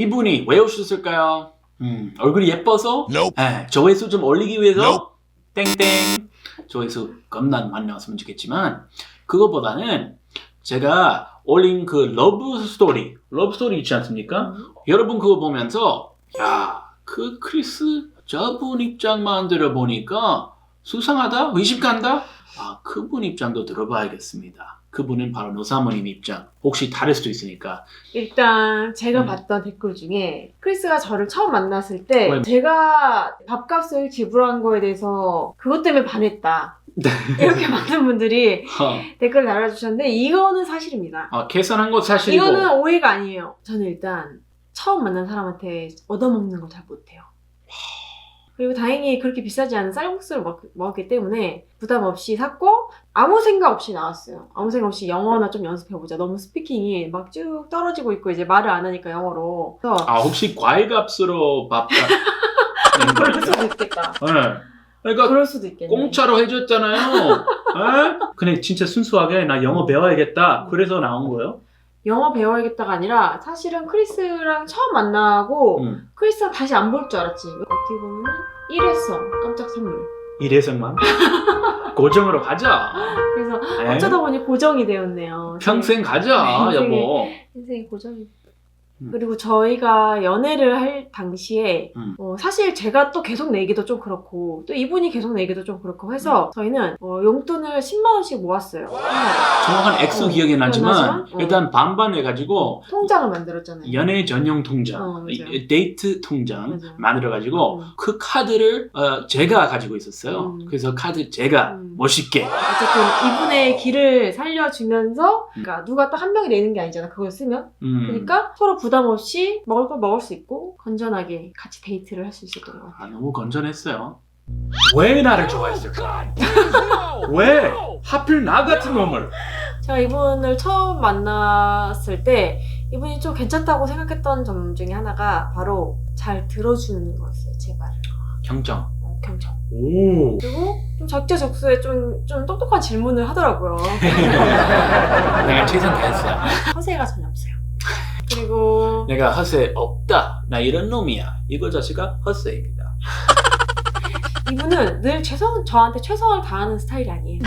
이분이 왜 오셨을까요? 음, 얼굴이 예뻐서? Nope. 에, 조회수 좀 올리기 위해서? Nope. 땡땡. 조회수 겁나 많이 나왔으면 좋겠지만, 그거보다는 제가 올린 그 러브 스토리, 러브 스토리 있지 않습니까? 여러분 그거 보면서, 야, 그 크리스 저분 입장만 들어보니까 수상하다? 의심 간다? 아, 그분 입장도 들어봐야겠습니다. 그분은 바로 노사모님 입장. 혹시 다를 수도 있으니까. 일단 제가 음. 봤던 댓글 중에 크리스가 저를 처음 만났을 때 왜? 제가 밥값을 지불한 거에 대해서 그것 때문에 반했다. 네. 이렇게 많은 분들이 어, 댓글 달아주셨는데 이거는 사실입니다. 어, 계산한 것 사실이고. 이거는 오해가 아니에요. 저는 일단 처음 만난 사람한테 얻어먹는 걸 잘 못해요. 그리고 다행히 그렇게 비싸지 않은 쌀국수를 먹, 먹었기 때문에 부담 없이 샀고 아무 생각 없이 나왔어요. 아무 생각 없이 영어나 좀 연습해보자. 너무 스피킹이 막 쭉 떨어지고 있고 이제 말을 안 하니까 영어로. 그래서 아, 혹시 과일값으로 낸 그럴? 수도 있겠다. 네. 그러니까 그럴 수도 있겠네. 공짜로 해줬잖아요. 에? 근데 진짜 순수하게 나 영어 배워야겠다. 그래서 나온 거예요? 영어 배워야겠다가 아니라 사실은 크리스랑 처음 만나고 응. 크리스가 다시 안 볼 줄 알았지. 어떻게 보면 일회성 깜짝 선물. 이래서만 고정으로 가자. 그래서 에? 어쩌다 보니 고정이 되었네요. 평생 가자, 네, 여보. 인생의 고정이. 음. 그리고 저희가 연애를 할 당시에 음. 어, 사실 제가 또 계속 내기도 좀 그렇고 또 이분이 계속 내기도 좀 그렇고 해서 저희는 어, 용돈을 10만 원씩 모았어요. 정확한 액수 어, 기억이 나지만 나지만, 어. 일단 반반 해가지고 통장을 만들었잖아요. 연애 전용 통장, 어, 맞아요. 이- 데이트 통장 맞아요. 만들어가지고 음. 그 카드를 어, 제가 가지고 있었어요. 음. 그래서 카드 제가 음. 멋있게 어쨌든 이분의 길을 살려주면서 그러니까 누가 또한 명이 내는 게 아니잖아. 그걸 쓰면. 음. 그러니까 서로 부담 없이 먹을 걸 먹을 수 있고 건전하게 같이 데이트를 할 수 있었던 것 같아요. 아, 너무 건전했어요. 왜 나를 좋아했을까? 왜 하필 나 같은 놈을? 제가 이분을 처음 만났을 때 이분이 좀 괜찮다고 생각했던 점 중에 하나가 바로 잘 들어주는 거였어요. 제 말을. 경정. 어, 경청. 오. 그리고 좀 적재적소에 좀, 좀 똑똑한 질문을 하더라고요. 내가 최선 다했어요. 허세가 전혀 없어요. 그리고 내가 허세 없다. 나 이런 놈이야. 이거 자체가 허세입니다. 이분은 늘 최선, 저한테 최선을 다하는 스타일이 아니에요.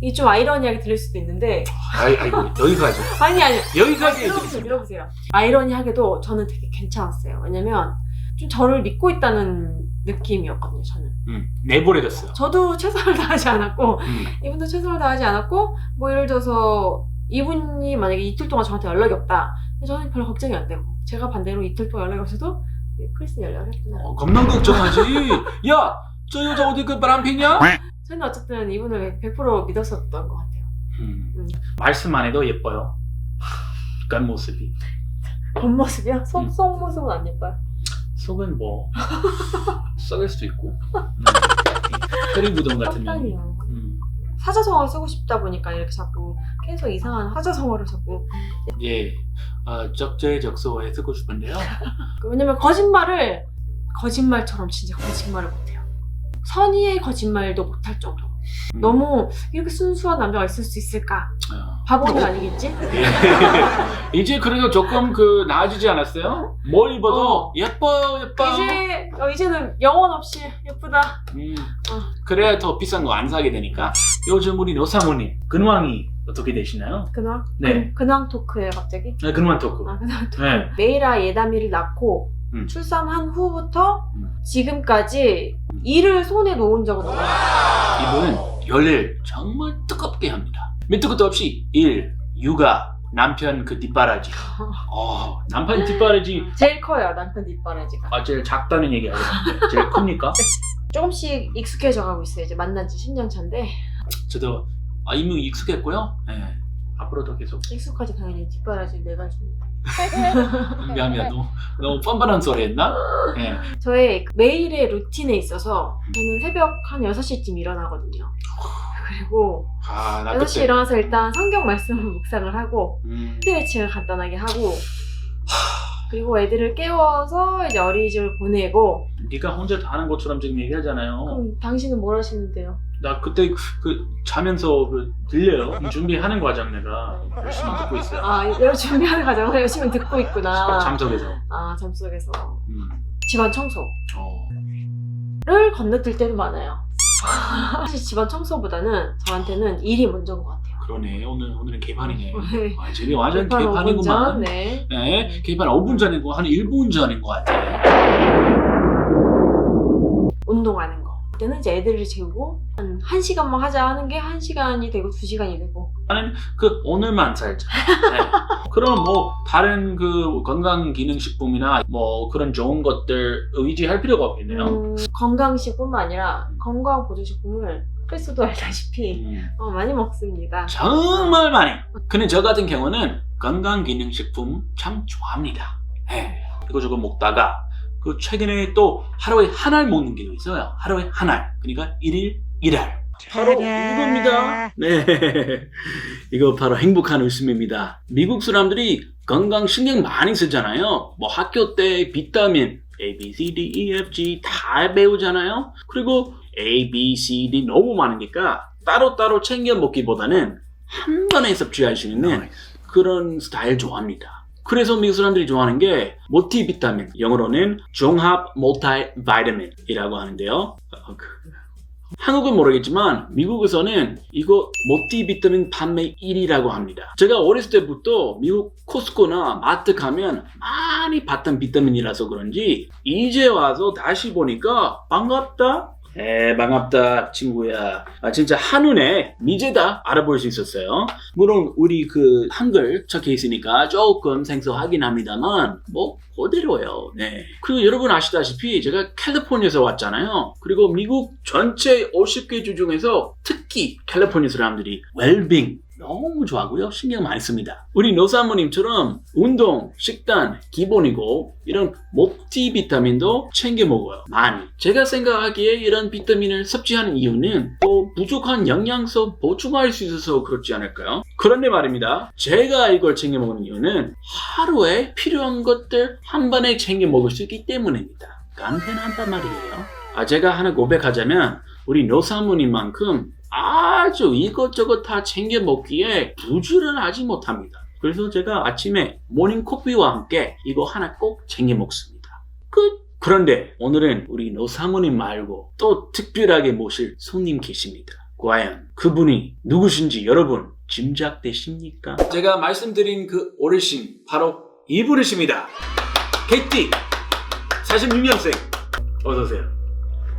이게 좀 아이러니하게 들릴 수도 있는데 아이, 아이고 여기까지. 아니 아니 여기까지 들어보세요 해드리겠습니다. 들어보세요 아이러니하게도 저는 되게 괜찮았어요 왜냐면 좀 저를 믿고 있다는 느낌이었거든요 저는 음, 내보내줬어요. 저도 최선을 다하지 않았고 음. 이분도 최선을 다하지 않았고 뭐 예를 들어서 이분이 만약에 이틀 동안 저한테 연락이 없다 저는 별로 걱정이 안 되고 제가 반대로 이틀 동안 연락이 없어도 크리스 연락을 했구나 어, 겁나 걱정하지. 야, 저 여자 어디 그 바람 피냐? 저는 어쨌든 이분을 100% 믿었었던 것 같아요 음. 음. 말씀만 해도 예뻐요. 겉모습이. 겉모습이야? 속, 음. 속 모습은 안 예뻐요 속은 뭐 썩을 수도 있고. 음. 혈리부동 같은 면. 깜짝이야 음. 사자성어를 쓰고 싶다 보니까 이렇게 자꾸 계속 이상한 사자성어를 자꾸. 예, 어, 적재적소에 쓰고 싶은데요. 왜냐면 거짓말을 거짓말처럼 진짜 거짓말을 못해요. 선의의 거짓말도 못할 정도로 음. 너무 이렇게 순수한 남자가 있을 수 있을까 어. 바보는 아니겠지? 예. 이제 그래도 조금 그 나아지지 않았어요? 뭘 입어도 어. 예뻐 예뻐. 이제 어, 이제는 영혼 없이 예쁘다 음. 어. 그래야 더 비싼 거 안 사게 되니까. 요즘 우리 노사모님 근황이 어떻게 되시나요? 근황? 네. 근, 근황 토크예요 갑자기? 네, 근황 토크. 아 근황 토크 네. 메이라 예담이를 낳고 음. 출산한 후부터 음. 지금까지 일을 손에 놓은 적은 없어요 이분은 열일 정말 뜨겁게 합니다. 밑도 끝도 없이 일, 육아, 남편 그 뒷바라지. 어, 남편 뒷바라지. 제일 커요 남편 뒷바라지가 아, 제일 작다는 얘기 하거든요. 제일 큽니까? 조금씩 익숙해져 가고 있어요 이제 만난 지 10년 차인데 저도 아, 이미 익숙했고요. 네. 앞으로도 계속 익숙하지 당연히 뒷바라지 내가 좀 미안합니다. 너무, 너무 뻔뻔한 소리 했나? 네. 저의 그 매일의 루틴에 있어서 저는 새벽 한 6시쯤 일어나거든요 그리고 아, 나 6시에 그때. 일어나서 일단 성경 말씀을 묵상을 하고 음, 스트레칭을 간단하게 하고 그리고 애들을 깨워서 이제 어린이집을 보내고 네가 혼자 다 하는 것처럼 지금 얘기하잖아요. 그럼 당신은 뭘 하시는데요? 나 그때 그 자면서 그 들려요. 준비하는 과정 내가 열심히 듣고 있어요. 아, 여러 준비하는 과정을 열심히 듣고 있구나. 잠석에서. 아, 잠 속에서. 음. 집안 청소를 어. 건너뛸 때도 많아요. 사실 집안 청소보다는 저한테는 일이 먼저인 것 같아요. 그러네. 오늘 오늘은 개판이네. 네. 아, 저게 완전 개판 5분 전, 개판이구만. 네. 네, 개판 5분 전이고 한 1분 전인 것 같아. 운동하는 거. 그때는 이제 애들을 재우고 한 1시간만 하자 하는 게 1시간이 되고 2시간이 되고 나는 그 오늘만 살자. 네. 그럼 뭐 다른 그 건강 기능 식품이나 뭐 그런 좋은 것들 의지할 필요가 없겠네요. 음, 건강식뿐만 아니라 건강 보조식품을 크리스도 알다시피 음. 어, 많이 먹습니다. 정말 많이. 근데 저 같은 경우는 건강 기능 식품 참 좋아합니다. 예. 이거 저거 먹다가 그 최근에 또 하루에 한 알 먹는 게 있어요. 하루에 한 알. 그러니까 일일 일알 바로 이겁니다. 네. 이거 바로 행복한 웃음입니다. 미국 사람들이 건강 신경 많이 쓰잖아요. 뭐 학교 때 비타민 A, B, C, D, E, F, G 다 배우잖아요. 그리고 A, B, C, D 너무 많으니까 따로따로 챙겨 먹기보다는 한 번에 섭취할 수 있는 그런 스타일 좋아합니다. 그래서 미국 사람들이 좋아하는 게 모티 비타민, 영어로는 종합 몰타이 바이타민이라고 하는데요. 어, 그, 한국은 모르겠지만 미국에서는 이거 모티 비타민 판매 1위라고 합니다. 제가 어렸을 때부터 미국 코스코나 마트 가면 많이 봤던 비타민이라서 그런지 이제 와서 다시 보니까 반갑다. 에 반갑다 친구야. 아, 진짜 한눈에 미제다 알아볼 수 있었어요. 물론 우리 그 한글 적혀 있으니까 조금 생소하긴 합니다만 뭐 그대로예요. 네. 그리고 여러분 아시다시피 제가 캘리포니아에서 왔잖아요. 그리고 미국 전체 50개 주 중에서 특히 캘리포니아 사람들이 웰빙 너무 좋아하고요. 신경 많이 씁니다. 우리 노사모님처럼 운동, 식단 기본이고 이런 multi비타민도 챙겨 먹어요. 많이. 제가 생각하기에 이런 비타민을 섭취하는 이유는 또 부족한 영양소 보충할 수 있어서 그렇지 않을까요? 그런데 말입니다. 제가 이걸 챙겨 먹는 이유는 하루에 필요한 것들 한 번에 챙겨 먹을 수 있기 때문입니다. 간편하단 말이에요. 아, 제가 하나 고백하자면 우리 노사모님만큼 아주 이것저것 다 챙겨 먹기에 부지런하지 못합니다. 그래서 제가 아침에 모닝 커피와 함께 이거 하나 꼭 챙겨 먹습니다. 끝! 그런데 오늘은 우리 노사모님 말고 또 특별하게 모실 손님 계십니다. 과연 그분이 누구신지 여러분 짐작되십니까? 제가 말씀드린 그 어르신 바로 이분이십니다. 개띠 46년생 어서 오세요.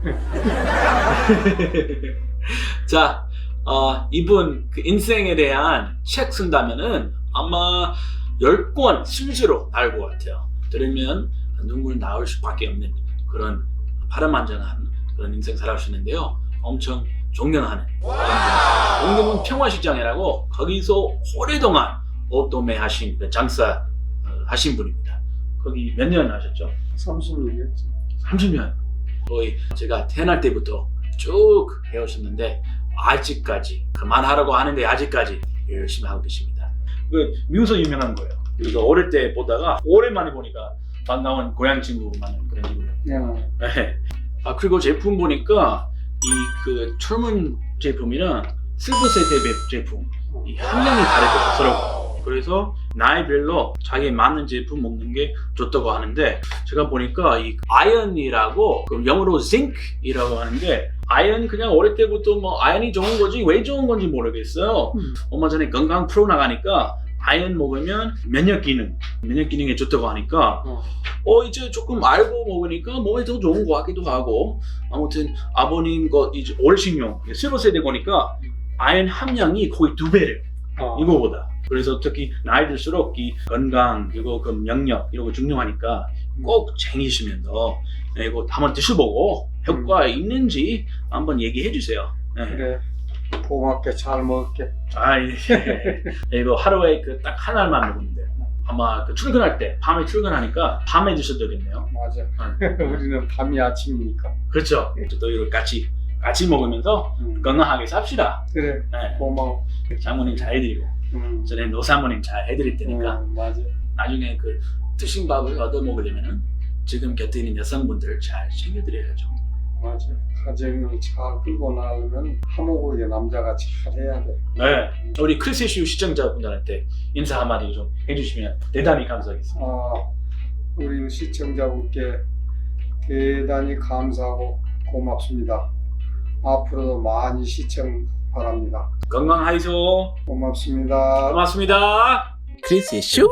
자, 어, 이분 그 인생에 대한 책 쓴다면은 아마 10권 실제로 나올 것 같아요. 들으면 눈물 나올 수밖에 없는 그런 파란만장한 그런 인생 살아오시는데요. 엄청 존경하는 동대문 평화시장이라고 거기서 오래동안 옷도매 하신 그 장사 어, 하신 분입니다. 거기 몇 년 하셨죠? 30년이었지. 30년. 거의 제가 태어날 때부터 쭉 해오셨는데 아직까지 그만하라고 하는데 아직까지 열심히 하고 계십니다. 그 미우서 유명한 거예요. 그래서 어릴 때 보다가 오랜만에 보니까 반가운 고향 친구만은 그런 친구예요. 야, 네. 아 그리고 제품 보니까 이그 젊은 제품이랑 실버 세대 제품 이 함량이 다르거든요 서로. 그래서 나이별로 자기에 맞는 제품 먹는 게 좋다고 하는데 제가 보니까 이 아연이라고 그 영어로 zinc이라고 하는데 아연 그냥 어릴 때부터 뭐 아연이 좋은 거지 왜 좋은 건지 모르겠어요. 음. 얼마 전에 건강 프로 나가니까 아연 먹으면 면역 기능, 면역 기능에 좋다고 하니까 어. 어 이제 조금 알고 먹으니까 몸에 더 좋은 것 같기도 하고 아무튼 아버님 거 이제 어르신용 실버 세대 보니까 아연 함량이 거의 두 배래요. 어. 이거보다. 그래서 특히 나이 들수록 이 건강 그리고 그 영역 이런 거 중요하니까 꼭 챙기시면서 네, 이거 한번 드셔보고 효과 있는지 한번 얘기해 주세요. 네. 그래. 고맙게 잘 먹을게. 아 예. 이거 하루에 그 딱 한 알만 먹으면 돼요. 아마 그 출근할 때 밤에 출근하니까 밤에 드셔도 되겠네요. 맞아. 네. 우리는 밤이 아침이니까. 그렇죠. 또 이거 같이 같이 먹으면서 음. 건강하게 삽시다. 그래. 네. 고마워. 장모님 잘 해드리고 음. 전에 노사모님 잘 해드릴 테니까 음, 맞아. 나중에 그 드신 밥을 얻어 먹으려면은 지금 곁에 있는 여성분들 잘 챙겨드려야죠. 맞아. 가정을 잘 끌고 나가려면 하모국의 남자가 잘해야 돼. 네. 우리 크리스슈 시청자분들한테 인사 한마디 좀 해주시면 대단히 감사하겠습니다. 아, 우리 시청자분께 대단히 감사하고 고맙습니다. 앞으로도 많이 시청 바랍니다. 건강하이소. 고맙습니다. 고맙습니다. 크리스의 쇼